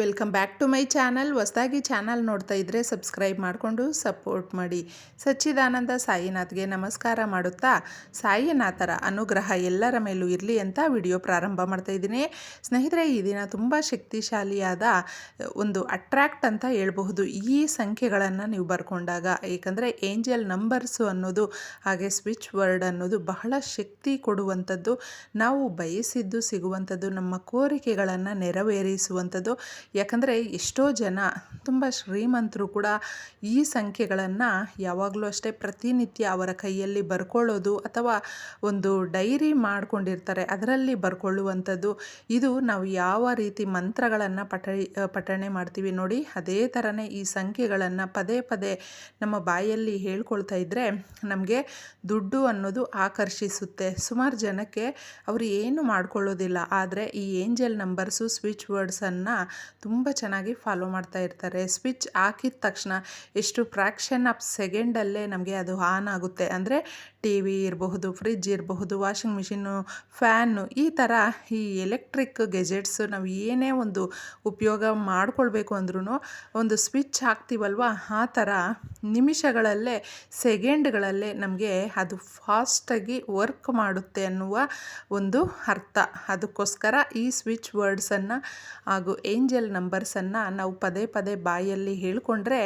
Welcome back to my channel. ಹೊಸದಾಗಿ channel ನೋಡ್ತಾ ಇದ್ದರೆ ಸಬ್ಸ್ಕ್ರೈಬ್ ಮಾಡಿಕೊಂಡು ಸಪೋರ್ಟ್ ಮಾಡಿ. ಸಚ್ಚಿದಾನಂದ ಸಾಯಿನಾಥ್ಗೆ ನಮಸ್ಕಾರ ಮಾಡುತ್ತಾ, ಸಾಯಿನಾಥರ ಅನುಗ್ರಹ ಎಲ್ಲರ ಮೇಲೂ ಇರಲಿ ಅಂತ ವಿಡಿಯೋ ಪ್ರಾರಂಭ ಮಾಡ್ತಾ ಇದ್ದೀನಿ. ಸ್ನೇಹಿತರೆ, ಈ ದಿನ ತುಂಬ ಶಕ್ತಿಶಾಲಿಯಾದ, ಒಂದು ಅಟ್ರ್ಯಾಕ್ಟ್ ಅಂತ ಹೇಳ್ಬಹುದು ಈ ಸಂಖ್ಯೆಗಳನ್ನು ನೀವು ಬರ್ಕೊಂಡಾಗ. ಏಕೆಂದರೆ ಏಂಜಲ್ ನಂಬರ್ಸು ಅನ್ನೋದು, ಹಾಗೆ ಸ್ವಿಚ್ ವರ್ಡ್ ಅನ್ನೋದು ಬಹಳ ಶಕ್ತಿ ಕೊಡುವಂಥದ್ದು. ನಾವು ಬಯಸಿದ್ದು ಸಿಗುವಂಥದ್ದು, ನಮ್ಮ ಕೋರಿಕೆಗಳನ್ನು ನೆರವೇರಿಸುವಂಥದ್ದು. ಯಾಕಂದರೆ ಎಷ್ಟೋ ಜನ, ತುಂಬ ಶ್ರೀಮಂತರು ಕೂಡ ಈ ಸಂಖ್ಯೆಗಳನ್ನು ಯಾವಾಗಲೂ ಅಷ್ಟೇ ಪ್ರತಿನಿತ್ಯ ಅವರ ಕೈಯಲ್ಲಿ ಬರ್ಕೊಳ್ಳೋದು ಅಥವಾ ಒಂದು ಡೈರಿ ಮಾಡಿಕೊಂಡಿರ್ತಾರೆ, ಅದರಲ್ಲಿ ಬರ್ಕೊಳ್ಳುವಂಥದ್ದು. ಇದು ನಾವು ಯಾವ ರೀತಿ ಮಂತ್ರಗಳನ್ನು ಪಠ, ಪಠಣೆ ಮಾಡ್ತೀವಿ ನೋಡಿ, ಅದೇ ಥರನೇ ಈ ಸಂಖ್ಯೆಗಳನ್ನು ಪದೇ ಪದೇ ನಮ್ಮ ಬಾಯಲ್ಲಿ ಹೇಳ್ಕೊಳ್ತಾ ಇದ್ದರೆ ನಮಗೆ ದುಡ್ಡು ಅನ್ನೋದು ಆಕರ್ಷಿಸುತ್ತೆ. ಸುಮಾರು ಜನಕ್ಕೆ ಅವರು ಏನು ಮಾಡ್ಕೊಳ್ಳೋದಿಲ್ಲ, ಆದರೆ ಈ ಏಂಜಲ್ ನಂಬರ್ಸು, ಸ್ವಿಚ್ ವರ್ಡ್ಸನ್ನು ತುಂಬ ಚೆನ್ನಾಗಿ ಫಾಲೋ ಮಾಡ್ತಾ ಇರ್ತಾರೆ. ಸ್ವಿಚ್ ಹಾಕಿದ ತಕ್ಷಣ ಎಷ್ಟು ಫ್ರ್ಯಾಕ್ಷನ್ ಆಫ್ ಸೆಕೆಂಡಲ್ಲೇ ನಮಗೆ ಅದು ಆನ್ ಆಗುತ್ತೆ. ಅಂದರೆ ಟಿ ವಿ ಇರಬಹುದು, ಫ್ರಿಜ್ ಇರಬಹುದು, ವಾಷಿಂಗ್ ಮಿಷಿನ್ನು ಫ್ಯಾನು ಈ ಥರ ಈ ಎಲೆಕ್ಟ್ರಿಕ್ ಗೆಜೆಟ್ಸು ನಾವು ಏನೇ ಒಂದು ಉಪಯೋಗ ಮಾಡಿಕೊಳ್ಬೇಕು ಅಂದ್ರೂ ಒಂದು ಸ್ವಿಚ್ ಹಾಕ್ತೀವಲ್ವ? ಆ ಥರ ನಿಮಿಷಗಳಲ್ಲೇ, ಸೆಕೆಂಡ್ಗಳಲ್ಲೇ ನಮಗೆ ಅದು ಫಾಸ್ಟಾಗಿ ವರ್ಕ್ ಮಾಡುತ್ತೆ ಅನ್ನುವ ಒಂದು ಅರ್ಥ. ಅದಕ್ಕೋಸ್ಕರ ಈ ಸ್ವಿಚ್ ವರ್ಡ್ಸನ್ನು ಹಾಗೂ ಏಂಜಲ್ ನಂಬರ್ಸನ್ನು ನಾವು ಪದೇ ಪದೇ ಬಾಯಲ್ಲಿ ಹೇಳಿಕೊಂಡ್ರೆ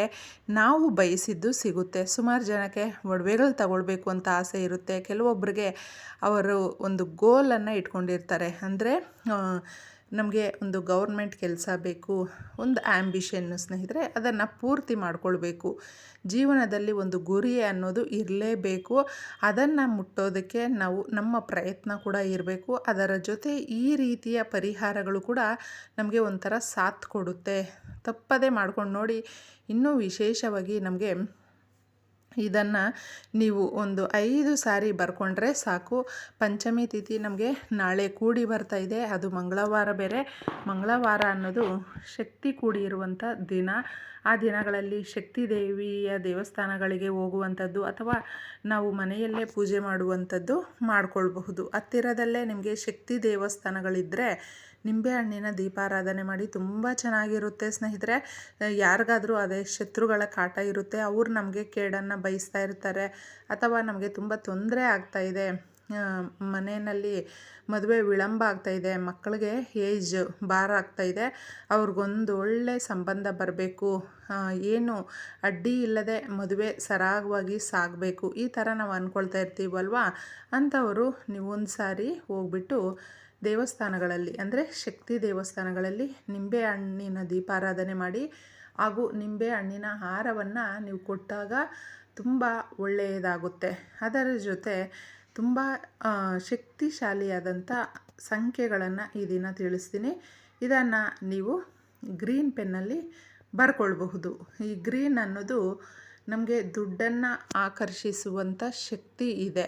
ನಾವು ಬಯಸಿದ್ದು ಸಿಗುತ್ತೆ. ಸುಮಾರು ಜನಕ್ಕೆ ಒಡವೆಗಳು ತಗೊಳ್ಬೇಕು ಅಂತ ಆಸೆ ಇರುತ್ತೆ. ಕೆಲವೊಬ್ಬರಿಗೆ ಅವರು ಒಂದು ಗೋಲನ್ನು ಇಟ್ಕೊಂಡಿರ್ತಾರೆ. ಅಂದರೆ ನಮಗೆ ಒಂದು ಗೌರ್ಮೆಂಟ್ ಕೆಲಸ ಬೇಕು, ಒಂದು ಆ್ಯಂಬಿಷನ್ನು ಸ್ನೇಹಿತರೆ, ಅದನ್ನು ಪೂರ್ತಿ ಮಾಡಿಕೊಳ್ಬೇಕು. ಜೀವನದಲ್ಲಿ ಒಂದು ಗುರಿ ಅನ್ನೋದು ಇರಲೇಬೇಕು. ಅದನ್ನು ಮುಟ್ಟೋದಕ್ಕೆ ನಾವು ನಮ್ಮ ಪ್ರಯತ್ನ ಕೂಡ ಇರಬೇಕು. ಅದರ ಜೊತೆ ಈ ರೀತಿಯ ಪರಿಹಾರಗಳು ಕೂಡ ನಮಗೆ ಒಂಥರ ಸಾಥ್ ಕೊಡುತ್ತೆ. ತಪ್ಪದೇ ಮಾಡ್ಕೊಂಡು ನೋಡಿ, ಇನ್ನೂ ವಿಶೇಷವಾಗಿ ನಮಗೆ ಇದನ್ನು ನೀವು ಒಂದು ಐದು ಸಾರಿ ಬರ್ಕೊಂಡ್ರೆ ಸಾಕು. ಪಂಚಮಿ ತಿಥಿ ನಮಗೆ ನಾಳೆ ಕೂಡಿ ಬರ್ತಾ ಇದೆ. ಅದು ಮಂಗಳವಾರ ಬೇರೆ. ಮಂಗಳವಾರ ಅನ್ನೋದು ಶಕ್ತಿ ಕೂಡಿ ಇರುವಂಥ ದಿನ. ಆ ದಿನಗಳಲ್ಲಿ ಶಕ್ತಿ ದೇವಿಯ ದೇವಸ್ಥಾನಗಳಿಗೆ ಹೋಗುವಂಥದ್ದು ಅಥವಾ ನಾವು ಮನೆಯಲ್ಲೇ ಪೂಜೆ ಮಾಡುವಂಥದ್ದು ಮಾಡಿಕೊಳ್ಬಹುದು. ಹತ್ತಿರದಲ್ಲೇ ನಿಮಗೆ ಶಕ್ತಿ ದೇವಸ್ಥಾನಗಳಿದ್ದರೆ ನಿಂಬೆಹಣ್ಣಿನ ದೀಪಾರಾಧನೆ ಮಾಡಿ ತುಂಬ ಚೆನ್ನಾಗಿರುತ್ತೆ ಸ್ನೇಹಿತರೆ. ಯಾರಿಗಾದರೂ ಅದೇ ಶತ್ರುಗಳ ಕಾಟ ಇರುತ್ತೆ. ಅವ್ರು ನಮಗೆ ಕೇಡನ್ನು ಬಯಸ್ತಾ ಇರ್ತಾರೆ ಅಥವಾ ನಮಗೆ ತುಂಬ ತೊಂದರೆ ಆಗ್ತಾಯಿದೆ ಮನೆಯಲ್ಲಿ ಮದುವೆ ವಿಳಂಬ ಆಗ್ತಾಯಿದೆ ಮಕ್ಕಳಿಗೆ ಏಜ್ ಭಾರ ಆಗ್ತಾಯಿದೆ ಅವ್ರಿಗೊಂದು ಒಳ್ಳೆ ಸಂಬಂಧ ಬರಬೇಕು ಏನು ಅಡ್ಡಿ ಇಲ್ಲದೆ ಮದುವೆ ಸರಾಗವಾಗಿ ಸಾಗಬೇಕು, ಈ ಥರ ನಾವು ಅಂದ್ಕೊಳ್ತಾ ಇರ್ತೀವಲ್ವಾ ಅಂಥವರು ನೀವು ಒಂದು ಸಾರಿ ಹೋಗ್ಬಿಟ್ಟು ದೇವಸ್ಥಾನಗಳಲ್ಲಿ, ಅಂದರೆ ಶಕ್ತಿ ದೇವಸ್ಥಾನಗಳಲ್ಲಿ ನಿಂಬೆ ಹಣ್ಣಿನ ದೀಪಾರಾಧನೆ ಮಾಡಿ ಹಾಗೂ ನಿಂಬೆ ಹಣ್ಣಿನ ಹಾರವನ್ನು ನೀವು ಕೊಟ್ಟಾಗ ತುಂಬ ಒಳ್ಳೆಯದಾಗುತ್ತೆ. ಅದರ ಜೊತೆ ತುಂಬ ಶಕ್ತಿಶಾಲಿಯಾದಂಥ ಸಂಖ್ಯೆಗಳನ್ನು ಈ ದಿನ ತಿಳಿಸ್ತೀನಿ. ಇದನ್ನು ನೀವು ಗ್ರೀನ್ ಪೆನ್ನಲ್ಲಿ ಬರ್ಕೊಳ್ಬಹುದು. ಈ ಗ್ರೀನ್ ಅನ್ನೋದು ನಮಗೆ ದುಡ್ಡನ್ನು ಆಕರ್ಷಿಸುವಂಥ ಶಕ್ತಿ ಇದೆ.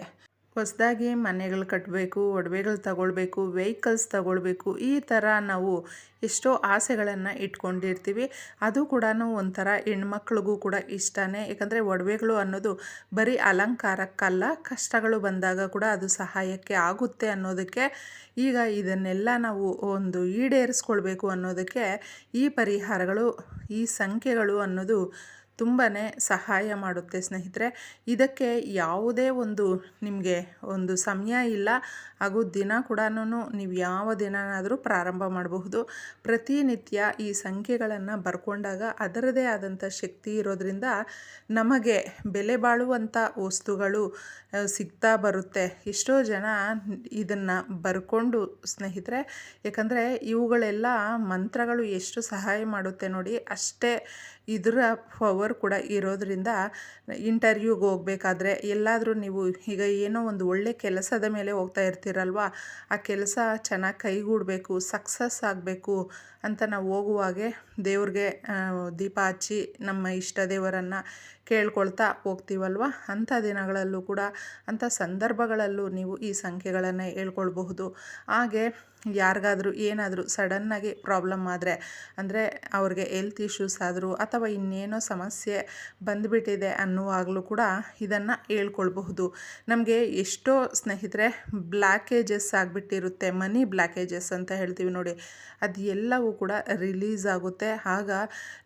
ಹೊಸದಾಗಿ ಮನೆಗಳು ಕಟ್ಟಬೇಕು ಒಡವೆಗಳು ತಗೊಳ್ಬೇಕು ವೆಹಿಕಲ್ಸ್ ತಗೊಳ್ಬೇಕು, ಈ ಥರ ನಾವು ಎಷ್ಟೋ ಆಸೆಗಳನ್ನು ಇಟ್ಕೊಂಡಿರ್ತೀವಿ. ಅದು ಕೂಡ ಒಂಥರ ಹೆಣ್ಮಕ್ಳಿಗೂ ಕೂಡ ಇಷ್ಟನೇ. ಯಾಕಂದರೆ ಒಡವೆಗಳು ಅನ್ನೋದು ಬರೀ ಅಲಂಕಾರಕ್ಕಲ್ಲ, ಕಷ್ಟಗಳು ಬಂದಾಗ ಕೂಡ ಅದು ಸಹಾಯಕ್ಕೆ ಆಗುತ್ತೆ ಅನ್ನೋದಕ್ಕೆ ಈಗ ಇದನ್ನೆಲ್ಲ ನಾವು ಒಂದು ಈಡೇರಿಸ್ಕೊಳ್ಬೇಕು ಅನ್ನೋದಕ್ಕೆ ಈ ಪರಿಹಾರಗಳು, ಈ ಸಂಖ್ಯೆಗಳು ಅನ್ನೋದು ತುಂಬಾ ಸಹಾಯ ಮಾಡುತ್ತೆ ಸ್ನೇಹಿತರೆ. ಇದಕ್ಕೆ ಯಾವುದೇ ಒಂದು ನಿಮಗೆ ಒಂದು ಸಮಯ ಇಲ್ಲ. ಹಾಗೂ ದಿನ ಕೂಡ ನೀವು ಯಾವ ದಿನನಾದರೂ ಪ್ರಾರಂಭ ಮಾಡಬಹುದು. ಪ್ರತಿನಿತ್ಯ ಈ ಸಂಖ್ಯೆಗಳನ್ನು ಬರ್ಕೊಂಡಾಗ ಅದರದೇ ಆದಂಥ ಶಕ್ತಿ ಇರೋದರಿಂದ ನಮಗೆ ಬೆಲೆ ಬಾಳುವಂಥ ವಸ್ತುಗಳು ಸಿಗ್ತಾ ಬರುತ್ತೆ. ಎಷ್ಟೋ ಜನ ಇದನ್ನು ಬರ್ಕೊಂಡು ಸ್ನೇಹಿತರೆ, ಯಾಕಂದರೆ ಇವುಗಳೆಲ್ಲ ಮಂತ್ರಗಳು ಎಷ್ಟು ಸಹಾಯ ಮಾಡುತ್ತೆ ನೋಡಿ ಅಷ್ಟೇ ಇದರ ಪವರ್ ಕೂಡ ಇರೋದರಿಂದ ಇಂಟರ್ವ್ಯೂಗೆ ಹೋಗ್ಬೇಕಾದ್ರೆ ಎಲ್ಲಾದರೂ ನೀವು ಈಗ ಏನೋ ಒಂದು ಒಳ್ಳೆ ಕೆಲಸದ ಮೇಲೆ ಹೋಗ್ತಾ ಇರ್ತೀರಲ್ವ? ಆ ಕೆಲಸ ಚೆನ್ನಾಗಿ ಕೈಗೂಡಬೇಕು ಸಕ್ಸಸ್ ಆಗಬೇಕು ಅಂತ ನಾವು ಹೋಗುವಾಗೆ ದೇವ್ರಿಗೆ ದೀಪ ಹಚ್ಚಿ ನಮ್ಮ ಇಷ್ಟ ದೇವರನ್ನು ಕೇಳ್ಕೊಳ್ತಾ ಹೋಗ್ತೀವಲ್ವ? ಅಂಥ ದಿನಗಳಲ್ಲೂ ಕೂಡ, ಅಂಥ ಸಂದರ್ಭಗಳಲ್ಲೂ ನೀವು ಈ ಸಂಖ್ಯೆಗಳನ್ನು ಹೇಳ್ಕೊಳ್ಬಹುದು. ಹಾಗೆ ಯಾರಿಗಾದರೂ ಏನಾದರೂ ಸಡನ್ನಾಗಿ ಪ್ರಾಬ್ಲಮ್ ಆದರೆ, ಅಂದರೆ ಅವ್ರಿಗೆ ಹೆಲ್ತ್ ಇಶ್ಯೂಸ್ ಆದರೂ ಅಥವಾ ಇನ್ನೇನೋ ಸಮಸ್ಯೆ ಬಂದುಬಿಟ್ಟಿದೆ ಅನ್ನುವಾಗಲೂ ಕೂಡ ಇದನ್ನು ಹೇಳ್ಕೊಳ್ಬಹುದು. ನಮಗೆ ಎಷ್ಟೋ ಸ್ನೇಹಿತರೆ ಬ್ಲ್ಯಾಕೇಜಸ್ ಆಗಿಬಿಟ್ಟಿರುತ್ತೆ ಮನಿ ಬ್ಲ್ಯಾಕೇಜಸ್ ಅಂತ ಹೇಳ್ತೀವಿ ನೋಡಿ. ಅದು ಎಲ್ಲವೂ ಕೂಡ ರಿಲೀಸ್ ಆಗುತ್ತೆ. ಆಗ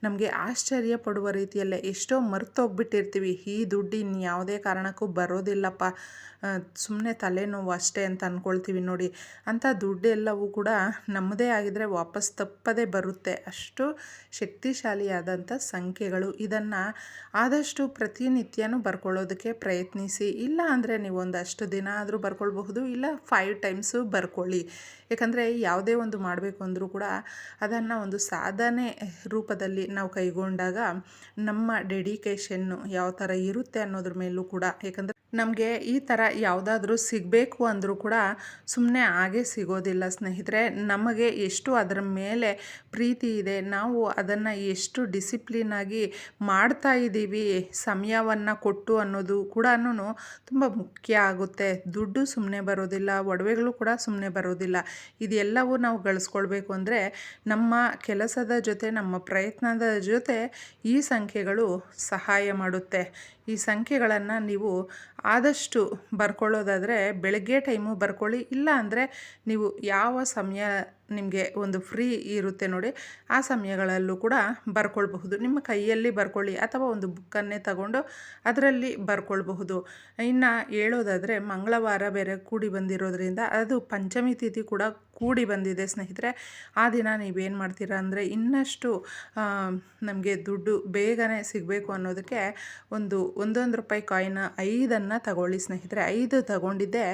ನಮಗೆ ಆಶ್ಚರ್ಯ ಪಡುವ ರೀತಿಯಲ್ಲೇ ಎಷ್ಟೋ ಮರ್ತೋಗ್ಬಿಟ್ಟಿರ್ತೀವಿ ಈ ದುಡ್ಡು ಇನ್ಯಾವುದೇ ಕಾರಣಕ್ಕೂ ಬರೋದಿಲ್ಲಪ್ಪ. ಸುಮ್ಮನೆ ತಲೆನೋವು ಅಷ್ಟೇ ಅಂತ ಅಂದ್ಕೊಳ್ತೀವಿ ನೋಡಿ. ಅಂಥ ದುಡ್ಡೆಲ್ಲವೂ ಕೂಡ ನಮ್ಮದೇ ಆಗಿದ್ರೆ ವಾಪಸ್ ತಪ್ಪದೇ ಬರುತ್ತೆ. ಅಷ್ಟು ಶಕ್ತಿಶಾಲಿಯಾದಂಥ ಸಂಖ್ಯೆಗಳು ಇದನ್ನು ಆದಷ್ಟು ಪ್ರತಿನಿತ್ಯನೂ ಬರ್ಕೊಳ್ಳೋದಕ್ಕೆ ಪ್ರಯತ್ನಿಸಿ. ಇಲ್ಲ ಅಂದರೆ ನೀವು ಒಂದಷ್ಟು ದಿನ ಆದರೂ ಬರ್ಕೊಳ್ಬಹುದು, ಇಲ್ಲ ಫೈವ್ ಟೈಮ್ಸು ಬರ್ಕೊಳ್ಳಿ. ಯಾಕಂದರೆ ಯಾವುದೇ ಒಂದು ಮಾಡಬೇಕು ಅಂದರೂ ಕೂಡ ಅದನ್ನು ಒಂದು ಸಾಧನೆ ರೂಪದಲ್ಲಿ ನಾವು ಕೈಗೊಂಡಾಗ ನಮ್ಮ ಡೆಡಿಕೇಶನ್ನು ಯಾವ ಥರ ಇರುತ್ತೆ ಅನ್ನೋದ್ರ ಮೇಲೂ ಕೂಡ, ಯಾಕಂದರೆ ನಮಗೆ ಈ ಥರ ಯಾವುದಾದ್ರೂ ಸಿಗಬೇಕು ಅಂದರೂ ಕೂಡ ಸುಮ್ಮನೆ ಹಾಗೆ ಸಿಗೋದಿಲ್ಲ ಸ್ನೇಹಿತರೆ. ನಮಗೆ ಎಷ್ಟು ಅದರ ಮೇಲೆ ಪ್ರೀತಿ ಇದೆ, ನಾವು ಅದನ್ನು ಎಷ್ಟು ಡಿಸಿಪ್ಲಿನಾಗಿ ಮಾಡ್ತಾ ಇದ್ದೀವಿ, ಸಮಯವನ್ನು ಕೊಟ್ಟು ಅನ್ನೋದು ಕೂಡ ತುಂಬ ಮುಖ್ಯ ಆಗುತ್ತೆ. ದುಡ್ಡು ಸುಮ್ಮನೆ ಬರೋದಿಲ್ಲ, ಒಡವೆಗಳು ಕೂಡ ಸುಮ್ಮನೆ ಬರೋದಿಲ್ಲ. ಇದೆಲ್ಲವೂ ನಾವು ಗಳಿಸ್ಕೊಳ್ಬೇಕು ಅಂದರೆ ನಮ್ಮ ಕೆಲಸದ ಜೊತೆ, ನಮ್ಮ ಪ್ರಯತ್ನದ ಜೊತೆ ಈ ಸಂಖ್ಯೆಗಳು ಸಹಾಯ ಮಾಡುತ್ತೆ. ಈ ಸಂಖ್ಯೆಗಳನ್ನು ನೀವು ಆದಷ್ಟು ಬರ್ಕೊಳ್ಳೋದಾದರೆ ಬೆಳಗ್ಗೆ ಟೈಮು ಬರ್ಕೊಳ್ಳಿ. ಇಲ್ಲ ಅಂದರೆ ನೀವು ಯಾವ ಸಮಯ ನಿಮಗೆ ಒಂದು ಫ್ರೀ ಇರುತ್ತೆ ನೋಡಿ, ಆ ಸಮಯಗಳಲ್ಲೂ ಕೂಡ ಬರ್ಕೊಳ್ಬಹುದು. ನಿಮ್ಮ ಕೈಯಲ್ಲಿ ಬರ್ಕೊಳ್ಳಿ ಅಥವಾ ಒಂದು ಬುಕ್ಕನ್ನೇ ತಗೊಂಡು ಅದರಲ್ಲಿ ಬರ್ಕೊಳ್ಬಹುದು. ಇನ್ನು ಹೇಳೋದಾದರೆ, ಮಂಗಳವಾರ ಬೇರೆ ಕೂಡಿ ಬಂದಿರೋದ್ರಿಂದ ಅದು ಪಂಚಮಿ ತಿಥಿ ಕೂಡ ಕೂಡಿ ಬಂದಿದೆ ಸ್ನೇಹಿತರೆ. ಆ ದಿನ ನೀವೇನು ಮಾಡ್ತೀರಾ ಅಂದರೆ, ಇನ್ನಷ್ಟು ನಮಗೆ ದುಡ್ಡು ಬೇಗನೆ ಸಿಗಬೇಕು ಅನ್ನೋದಕ್ಕೆ ಒಂದು ಒಂದೊಂದು ರೂಪಾಯಿ ಕಾಯಿನ ಐದನ್ನು ತಗೊಳ್ಳಿ ಸ್ನೇಹಿತರೆ. ಐದು ತಗೊಂಡಿದ್ದೆ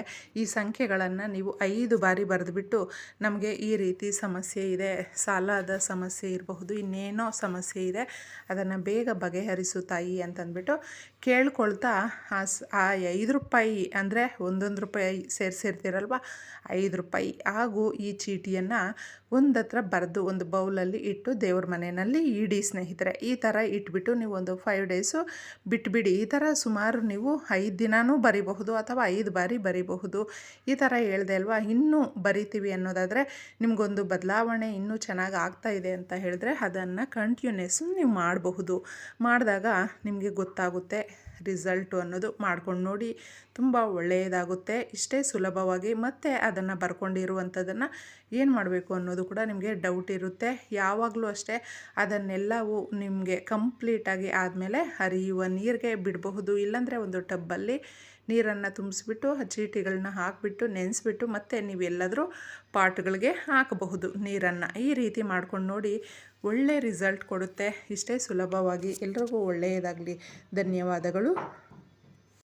ಈ ಸಂಖ್ಯೆಗಳನ್ನು ನೀವು ಐದು ಬಾರಿ ಬರೆದುಬಿಟ್ಟು ನಮಗೆ ಈ ರೀತಿ ಸಮಸ್ಯೆ ಇದೆ, ಸಾಲದ ಸಮಸ್ಯೆ ಇರಬಹುದು, ಇನ್ನೇನೋ ಸಮಸ್ಯೆ ಇದೆ, ಅದನ್ನು ಬೇಗ ಬಗೆಹರಿಸು ತಾಯಿ ಅಂತಂದ್ಬಿಟ್ಟು ಕೇಳ್ಕೊಳ್ತಾ ಆ ಐದು ರೂಪಾಯಿ ಅಂದರೆ ಒಂದೊಂದು ರೂಪಾಯಿ ಸೇರಿಸಿರ್ತೀರಲ್ವ? ಐದು ರೂಪಾಯಿ. ಹಾಗೂ ಈ ಚೀಟಿಯನ್ನು ಒಂದತ್ರ ಬರೆದು ಒಂದು ಬೌಲಲ್ಲಿ ಇಟ್ಟು ದೇವ್ರ ಮನೆಯಲ್ಲಿ ಇಡಿ ಸ್ನೇಹಿತರೆ. ಈ ಥರ ಇಟ್ಬಿಟ್ಟು ನೀವು ಒಂದು ಫೈವ್ ಡೇಸು ಬಿಟ್ಬಿಡಿ. ಈ ಥರ ಸುಮಾರು ನೀವು ಐದು ದಿನವೂ ಬರಿಬಹುದು ಅಥವಾ ಐದು ಬಾರಿ ಬರಿಬಹುದು. ಈ ಥರ ಹೇಳ್ದೆ ಅಲ್ವಾ? ಇನ್ನೂ ಬರಿತೀವಿ ಅನ್ನೋದಾದರೆ ನಿಮಗೊಂದು ಬದಲಾವಣೆ ಇನ್ನೂ ಚೆನ್ನಾಗಿ ಆಗ್ತಾ ಇದೆ ಅಂತ ಹೇಳಿದ್ರೆ ಅದನ್ನು ಕಂಟಿನ್ಯೂಸ್ ನೀವು ಮಾಡಬಹುದು. ಮಾಡಿದಾಗ ನಿಮಗೆ ಗೊತ್ತಾಗುತ್ತೆ ರಿಸಲ್ಟು ಅನ್ನೋದು ಮಾಡ್ಕೊಂಡು ನೋಡಿ, ತುಂಬ ಒಳ್ಳೆಯದಾಗುತ್ತೆ. ಇಷ್ಟೇ ಸುಲಭವಾಗಿ ಮತ್ತೆ ಅದನ್ನು ಬರ್ಕೊಂಡಿರುವಂಥದ್ದನ್ನು ಏನು ಮಾಡಬೇಕು ಅನ್ನೋದು ಕೂಡ ನಿಮಗೆ ಡೌಟ್ ಇರುತ್ತೆ. ಯಾವಾಗಲೂ ಅಷ್ಟೇ ಅದನ್ನೆಲ್ಲವೂ ನಿಮಗೆ ಕಂಪ್ಲೀಟಾಗಿ ಆದಮೇಲೆ ಹರಿಯುವ ನೀರಿಗೆ ಬಿಡಬಹುದು. ಇಲ್ಲಾಂದರೆ ಒಂದು ಟಬ್ಬಲ್ಲಿ ನೀರನ್ನು ತುಂಬಿಸ್ಬಿಟ್ಟು ಚೀಟಿಗಳನ್ನ ಹಾಕಿಬಿಟ್ಟು, ನೆನೆಸ್ಬಿಟ್ಟು ಮತ್ತು ನೀವೆಲ್ಲಾದರೂ ಪಾಟ್ಗಳಿಗೆ ಹಾಕಬಹುದು. ನೀರನ್ನು ಈ ರೀತಿ ಮಾಡ್ಕೊಂಡು ನೋಡಿ ಒಳ್ಳೆ ರಿಸಲ್ಟ್ ಕೊಡುತ್ತೆ. ಇಷ್ಟೇ ಸುಲಭವಾಗಿ. ಎಲ್ರಿಗೂ ಒಳ್ಳೆಯದಾಗಲಿ. ಧನ್ಯವಾದಗಳು.